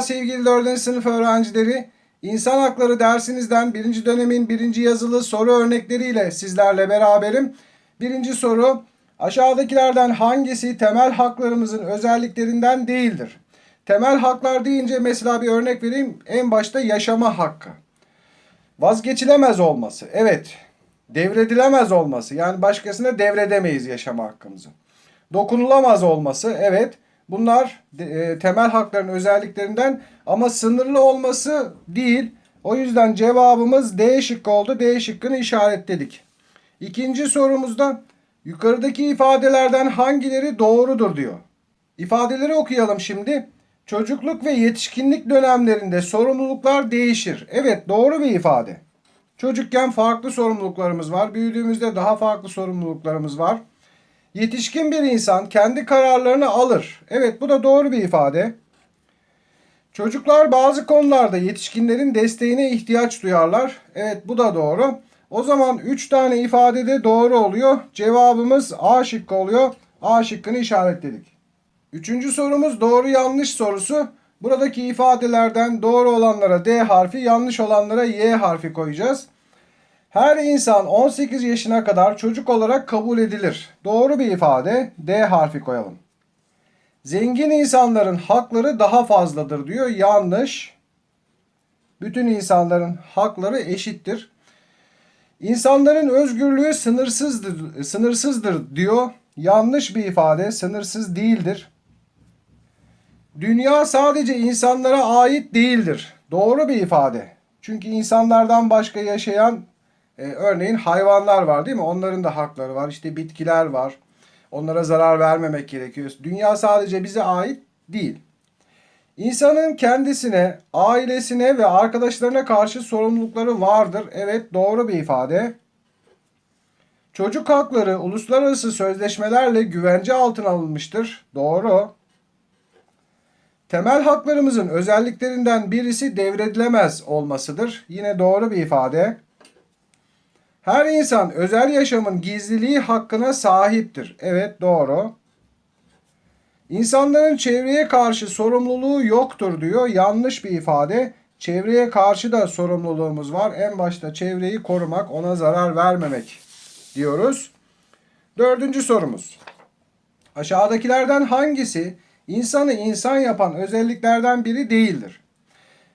Sevgili 4. sınıf öğrencileri. İnsan Hakları dersinizden birinci dönemin birinci yazılı soru örnekleriyle sizlerle beraberim. Birinci soru, aşağıdakilerden hangisi temel haklarımızın özelliklerinden değildir? Temel haklar deyince mesela bir örnek vereyim. En başta yaşama hakkı. Vazgeçilemez olması. Evet. Devredilemez olması. Yani başkasına devredemeyiz yaşama hakkımızı. Dokunulamaz olması. Evet. Bunlar e, temel hakların özelliklerinden ama sınırlı olması değil. O yüzden cevabımız D şıkkı oldu. D şıkkını işaretledik. İkinci sorumuzda yukarıdaki ifadelerden hangileri doğrudur diyor. İfadeleri okuyalım şimdi. Çocukluk ve yetişkinlik dönemlerinde sorumluluklar değişir. Evet doğru bir ifade. Çocukken farklı sorumluluklarımız var. Büyüdüğümüzde daha farklı sorumluluklarımız var. Yetişkin bir insan kendi kararlarını alır. Evet bu da doğru bir ifade. Çocuklar bazı konularda yetişkinlerin desteğine ihtiyaç duyarlar. Evet bu da doğru. O zaman 3 tane ifadede doğru oluyor. Cevabımız A şıkkı oluyor. A şıkkını işaretledik. Üçüncü sorumuz doğru yanlış sorusu. Buradaki ifadelerden doğru olanlara D harfi, yanlış olanlara Y harfi koyacağız. Her insan 18 yaşına kadar çocuk olarak kabul edilir. Doğru bir ifade. D harfi koyalım. Zengin insanların hakları daha fazladır diyor. Yanlış. Bütün insanların hakları eşittir. İnsanların özgürlüğü sınırsızdır, sınırsızdır diyor. Yanlış bir ifade. Sınırsız değildir. Dünya sadece insanlara ait değildir. Doğru bir ifade. Çünkü insanlardan başka yaşayan e, örneğin hayvanlar var değil mi? Onların da hakları var. İşte bitkiler var. Onlara zarar vermemek gerekiyor. Dünya sadece bize ait değil. İnsanın kendisine, ailesine ve arkadaşlarına karşı sorumlulukları vardır. Evet doğru bir ifade. Çocuk hakları uluslararası sözleşmelerle güvence altına alınmıştır. Doğru. Temel haklarımızın özelliklerinden birisi devredilemez olmasıdır. Yine doğru bir ifade. Her insan özel yaşamın gizliliği hakkına sahiptir. Evet doğru. İnsanların çevreye karşı sorumluluğu yoktur diyor. Yanlış bir ifade. Çevreye karşı da sorumluluğumuz var. En başta çevreyi korumak, ona zarar vermemek diyoruz. Dördüncü sorumuz. Aşağıdakilerden hangisi insanı insan yapan özelliklerden biri değildir?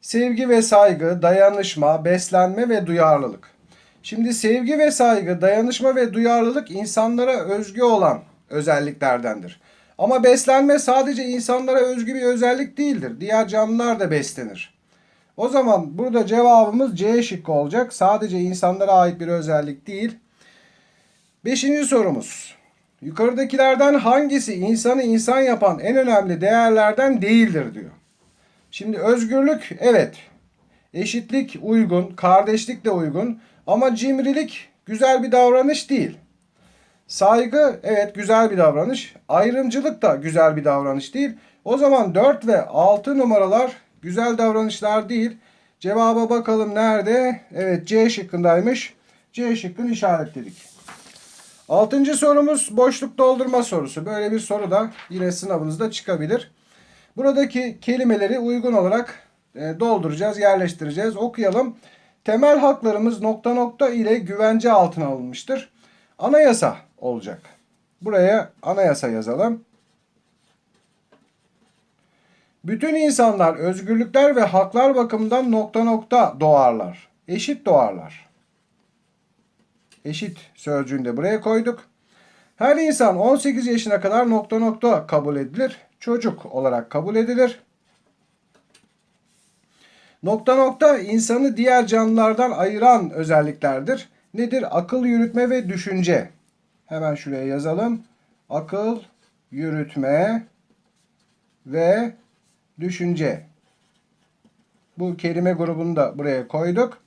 Sevgi ve saygı, dayanışma, beslenme ve duyarlılık. Şimdi sevgi ve saygı, dayanışma ve duyarlılık insanlara özgü olan özelliklerdendir. Ama beslenme sadece insanlara özgü bir özellik değildir. Diğer canlılar da beslenir. O zaman burada cevabımız C şıkkı olacak. Sadece insanlara ait bir özellik değil. Beşinci sorumuz. Yukarıdakilerden hangisi insanı insan yapan en önemli değerlerden değildir diyor. Şimdi özgürlük evet. Eşitlik uygun, kardeşlik de uygun. Ama cimrilik güzel bir davranış değil. Saygı evet güzel bir davranış. Ayrımcılık da güzel bir davranış değil. O zaman 4 ve 6 numaralar güzel davranışlar değil. Cevaba bakalım nerede? Evet C şıkkındaymış. C şıkkını işaretledik. Altıncı sorumuz boşluk doldurma sorusu. Böyle bir soru da yine sınavınızda çıkabilir. Buradaki kelimeleri uygun olarak e, dolduracağız, yerleştireceğiz. Okuyalım. Temel haklarımız nokta nokta ile güvence altına alınmıştır. Anayasa olacak. Buraya anayasa yazalım. Bütün insanlar özgürlükler ve haklar bakımından nokta nokta doğarlar. Eşit doğarlar. Eşit sözcüğünü de buraya koyduk. Her insan 18 yaşına kadar nokta nokta kabul edilir. Çocuk olarak kabul edilir. Nokta nokta insanı diğer canlılardan ayıran özelliklerdir. Nedir? Akıl yürütme ve düşünce. Hemen şuraya yazalım. Akıl, yürütme ve düşünce. Bu kelime grubunu da buraya koyduk.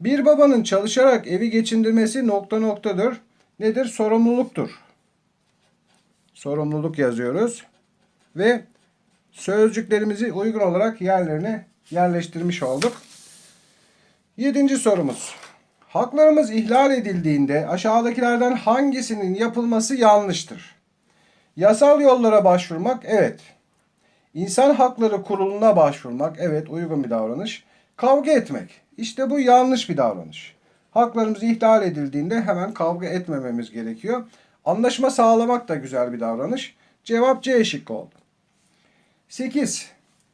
Bir babanın çalışarak evi geçindirmesi nokta noktadır. Nedir? Sorumluluktur. Sorumluluk yazıyoruz. Ve sözcüklerimizi uygun olarak yerlerine yerleştirmiş olduk. Yedinci sorumuz. Haklarımız ihlal edildiğinde aşağıdakilerden hangisinin yapılması yanlıştır? Yasal yollara başvurmak evet. İnsan Hakları Kurulu'na başvurmak evet uygun bir davranış. Kavga etmek işte bu yanlış bir davranış. Haklarımız ihlal edildiğinde hemen kavga etmememiz gerekiyor. Anlaşma sağlamak da güzel bir davranış. Cevap C şıkkı oldu. 8.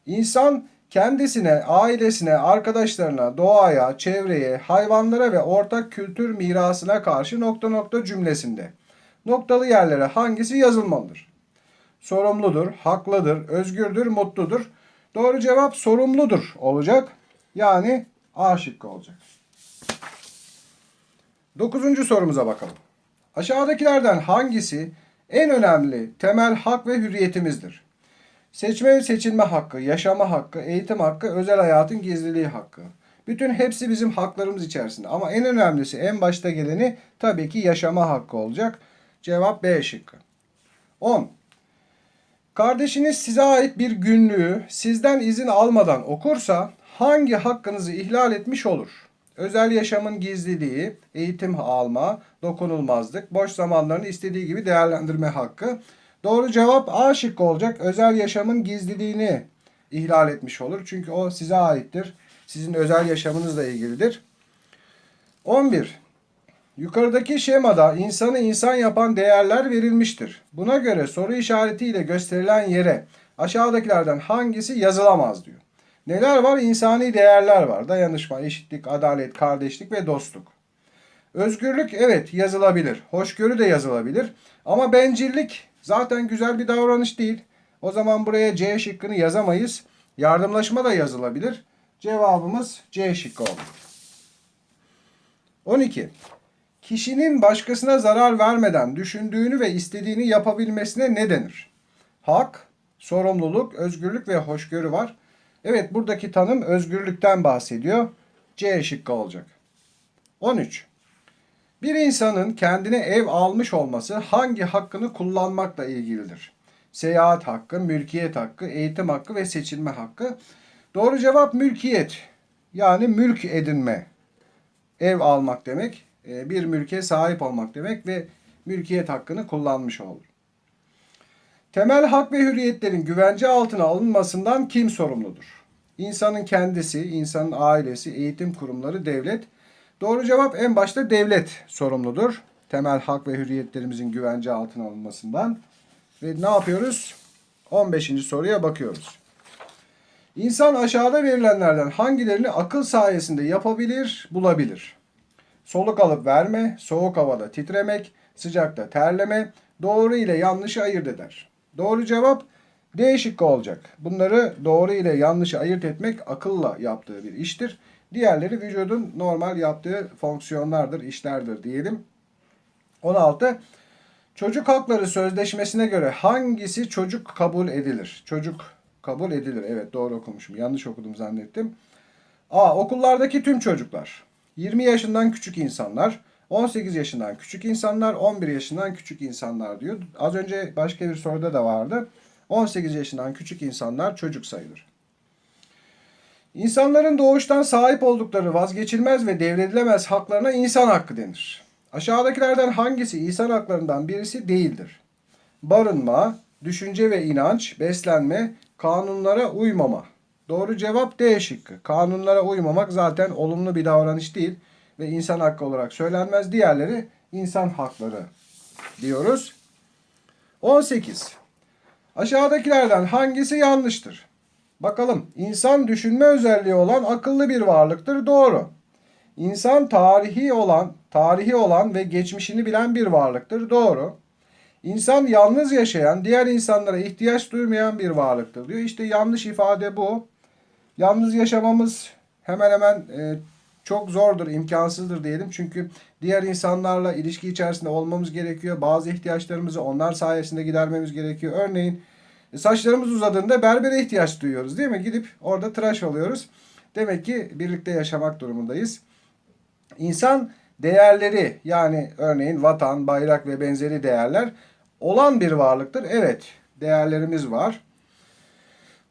İnsan kendisine, ailesine, arkadaşlarına, doğaya, çevreye, hayvanlara ve ortak kültür mirasına karşı nokta nokta cümlesinde noktalı yerlere hangisi yazılmalıdır? Sorumludur, haklıdır, özgürdür, mutludur. Doğru cevap sorumludur olacak. Yani A şıkkı olacak. Dokuzuncu sorumuza bakalım. Aşağıdakilerden hangisi en önemli temel hak ve hürriyetimizdir? Seçme ve seçilme hakkı, yaşama hakkı, eğitim hakkı, özel hayatın gizliliği hakkı. Bütün hepsi bizim haklarımız içerisinde. Ama en önemlisi, en başta geleni tabii ki yaşama hakkı olacak. Cevap B şıkkı. 10. Kardeşiniz size ait bir günlüğü sizden izin almadan okursa hangi hakkınızı ihlal etmiş olur? Özel yaşamın gizliliği, eğitim alma, dokunulmazlık, boş zamanlarını istediği gibi değerlendirme hakkı. Doğru cevap A şıkkı olacak. Özel yaşamın gizliliğini ihlal etmiş olur. Çünkü o size aittir. Sizin özel yaşamınızla ilgilidir. 11. Yukarıdaki şemada insanı insan yapan değerler verilmiştir. Buna göre soru işaretiyle gösterilen yere aşağıdakilerden hangisi yazılamaz diyor. Neler var? İnsani değerler var. Dayanışma, eşitlik, adalet, kardeşlik ve dostluk. Özgürlük evet yazılabilir. Hoşgörü de yazılabilir. Ama bencillik zaten güzel bir davranış değil. O zaman buraya C şıkkını yazamayız. Yardımlaşma da yazılabilir. Cevabımız C şıkkı oldu. 12. Kişinin başkasına zarar vermeden düşündüğünü ve istediğini yapabilmesine ne denir? Hak, sorumluluk, özgürlük ve hoşgörü var. Evet buradaki tanım özgürlükten bahsediyor. C şıkkı olacak. 13. Bir insanın kendine ev almış olması hangi hakkını kullanmakla ilgilidir? Seyahat hakkı, mülkiyet hakkı, eğitim hakkı ve seçilme hakkı. Doğru cevap mülkiyet. Yani mülk edinme. Ev almak demek, e, bir mülke sahip olmak demek ve mülkiyet hakkını kullanmış olur. Temel hak ve hürriyetlerin güvence altına alınmasından kim sorumludur? İnsanın kendisi, insanın ailesi, eğitim kurumları, devlet. Doğru cevap en başta devlet sorumludur. Temel hak ve hürriyetlerimizin güvence altına alınmasından. Ve ne yapıyoruz? 15. soruya bakıyoruz. İnsan aşağıda verilenlerden hangilerini akıl sayesinde yapabilir, bulabilir? Soluk alıp verme, soğuk havada titremek, sıcakta terleme, doğru ile yanlışı ayırt eder. Doğru cevap D şıkkı olacak. Bunları doğru ile yanlışı ayırt etmek akılla yaptığı bir iştir. Diğerleri vücudun normal yaptığı fonksiyonlardır, işlerdir diyelim. 16. Çocuk hakları sözleşmesine göre hangisi çocuk kabul edilir? Çocuk kabul edilir. Evet doğru okumuşum. Yanlış okudum zannettim. A. Okullardaki tüm çocuklar. 20 yaşından küçük insanlar. 18 yaşından küçük insanlar, 11 yaşından küçük insanlar diyor. Az önce başka bir soruda da vardı. 18 yaşından küçük insanlar çocuk sayılır. İnsanların doğuştan sahip oldukları vazgeçilmez ve devredilemez haklarına insan hakkı denir. Aşağıdakilerden hangisi insan haklarından birisi değildir? Barınma, düşünce ve inanç, beslenme, kanunlara uymama. Doğru cevap D şıkkı. Kanunlara uymamak zaten olumlu bir davranış değil ve insan hakkı olarak söylenmez. Diğerleri insan hakları diyoruz. 18. Aşağıdakilerden hangisi yanlıştır? Bakalım. İnsan düşünme özelliği olan akıllı bir varlıktır. Doğru. İnsan tarihi olan, tarihi olan ve geçmişini bilen bir varlıktır. Doğru. İnsan yalnız yaşayan, diğer insanlara ihtiyaç duymayan bir varlıktır diyor. İşte yanlış ifade bu. Yalnız yaşamamız hemen hemen e, çok zordur, imkansızdır diyelim. Çünkü diğer insanlarla ilişki içerisinde olmamız gerekiyor. Bazı ihtiyaçlarımızı onlar sayesinde gidermemiz gerekiyor. Örneğin saçlarımız uzadığında berbere ihtiyaç duyuyoruz değil mi? Gidip orada tıraş oluyoruz. Demek ki birlikte yaşamak durumundayız. İnsan değerleri yani örneğin vatan, bayrak ve benzeri değerler olan bir varlıktır. Evet, değerlerimiz var.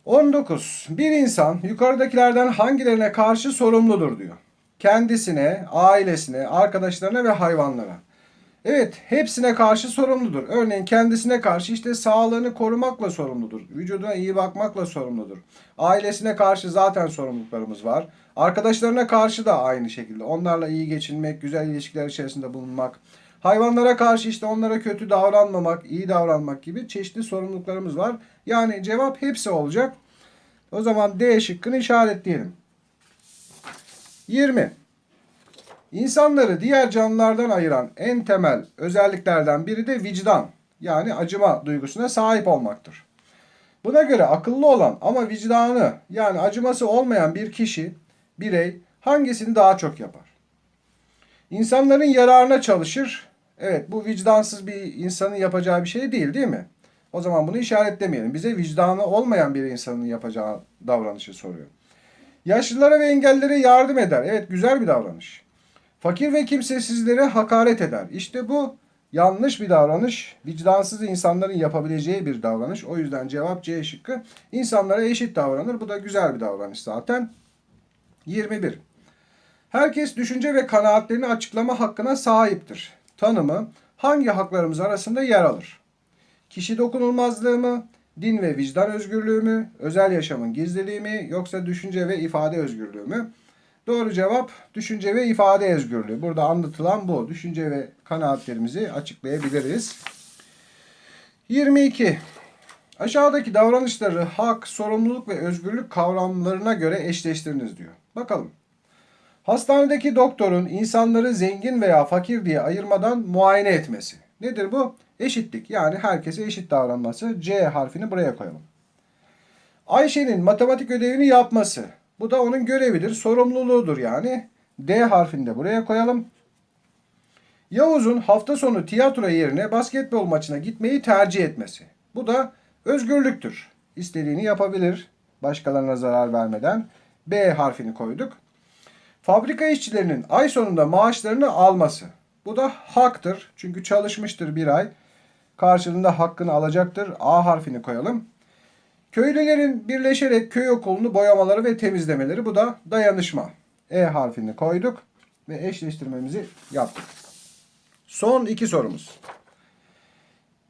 19. Bir insan yukarıdakilerden hangilerine karşı sorumludur diyor. Kendisine, ailesine, arkadaşlarına ve hayvanlara. Evet, hepsine karşı sorumludur. Örneğin kendisine karşı işte sağlığını korumakla sorumludur. Vücuduna iyi bakmakla sorumludur. Ailesine karşı zaten sorumluluklarımız var. Arkadaşlarına karşı da aynı şekilde. Onlarla iyi geçinmek, güzel ilişkiler içerisinde bulunmak. Hayvanlara karşı işte onlara kötü davranmamak, iyi davranmak gibi çeşitli sorumluluklarımız var. Yani cevap hepsi olacak. O zaman D şıkkını işaretleyelim. 20. İnsanları diğer canlılardan ayıran en temel özelliklerden biri de vicdan yani acıma duygusuna sahip olmaktır. Buna göre akıllı olan ama vicdanı yani acıması olmayan bir kişi, birey hangisini daha çok yapar? İnsanların yararına çalışır. Evet bu vicdansız bir insanın yapacağı bir şey değil değil mi? O zaman bunu işaretlemeyelim. Bize vicdanı olmayan bir insanın yapacağı davranışı soruyor. Yaşlılara ve engellilere yardım eder. Evet güzel bir davranış. Fakir ve kimsesizlere hakaret eder. İşte bu yanlış bir davranış. Vicdansız insanların yapabileceği bir davranış. O yüzden cevap C şıkkı. İnsanlara eşit davranır. Bu da güzel bir davranış zaten. 21. Herkes düşünce ve kanaatlerini açıklama hakkına sahiptir. Tanımı hangi haklarımız arasında yer alır? Kişi dokunulmazlığı mı? Din ve vicdan özgürlüğü mü? Özel yaşamın gizliliği mi? Yoksa düşünce ve ifade özgürlüğü mü? Doğru cevap düşünce ve ifade özgürlüğü. Burada anlatılan bu. Düşünce ve kanaatlerimizi açıklayabiliriz. 22. Aşağıdaki davranışları hak, sorumluluk ve özgürlük kavramlarına göre eşleştiriniz diyor. Bakalım. Hastanedeki doktorun insanları zengin veya fakir diye ayırmadan muayene etmesi. Nedir bu? Eşitlik. Yani herkese eşit davranması. C harfini buraya koyalım. Ayşe'nin matematik ödevini yapması. Bu da onun görevidir, sorumluluğudur yani. D harfini de buraya koyalım. Yavuz'un hafta sonu tiyatro yerine basketbol maçına gitmeyi tercih etmesi. Bu da özgürlüktür. İstediğini yapabilir başkalarına zarar vermeden. B harfini koyduk. Fabrika işçilerinin ay sonunda maaşlarını alması. Bu da haktır. Çünkü çalışmıştır bir ay. Karşılığında hakkını alacaktır. A harfini koyalım. Köylülerin birleşerek köy okulunu boyamaları ve temizlemeleri. Bu da dayanışma. E harfini koyduk ve eşleştirmemizi yaptık. Son iki sorumuz.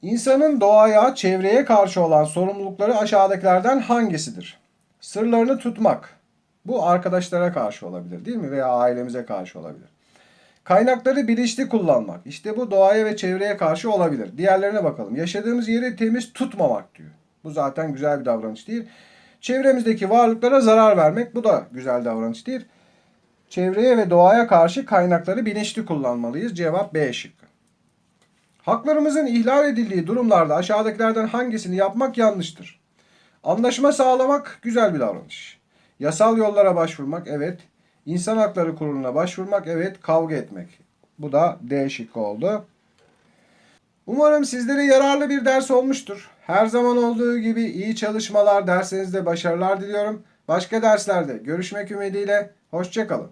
İnsanın doğaya, çevreye karşı olan sorumlulukları aşağıdakilerden hangisidir? Sırlarını tutmak. Bu arkadaşlara karşı olabilir değil mi? Veya ailemize karşı olabilir. Kaynakları bilinçli kullanmak. İşte bu doğaya ve çevreye karşı olabilir. Diğerlerine bakalım. Yaşadığımız yeri temiz tutmamak diyor. Bu zaten güzel bir davranış değil. Çevremizdeki varlıklara zarar vermek. Bu da güzel davranış değil. Çevreye ve doğaya karşı kaynakları bilinçli kullanmalıyız. Cevap B şıkkı. Haklarımızın ihlal edildiği durumlarda aşağıdakilerden hangisini yapmak yanlıştır? Anlaşma sağlamak güzel bir davranış. Yasal yollara başvurmak evet. İnsan Hakları Kurulu'na başvurmak evet. Kavga etmek. Bu da D şıkkı oldu. Umarım sizlere yararlı bir ders olmuştur. Her zaman olduğu gibi iyi çalışmalar, derslerinizde başarılar diliyorum. Başka derslerde görüşmek ümidiyle. Hoşçakalın.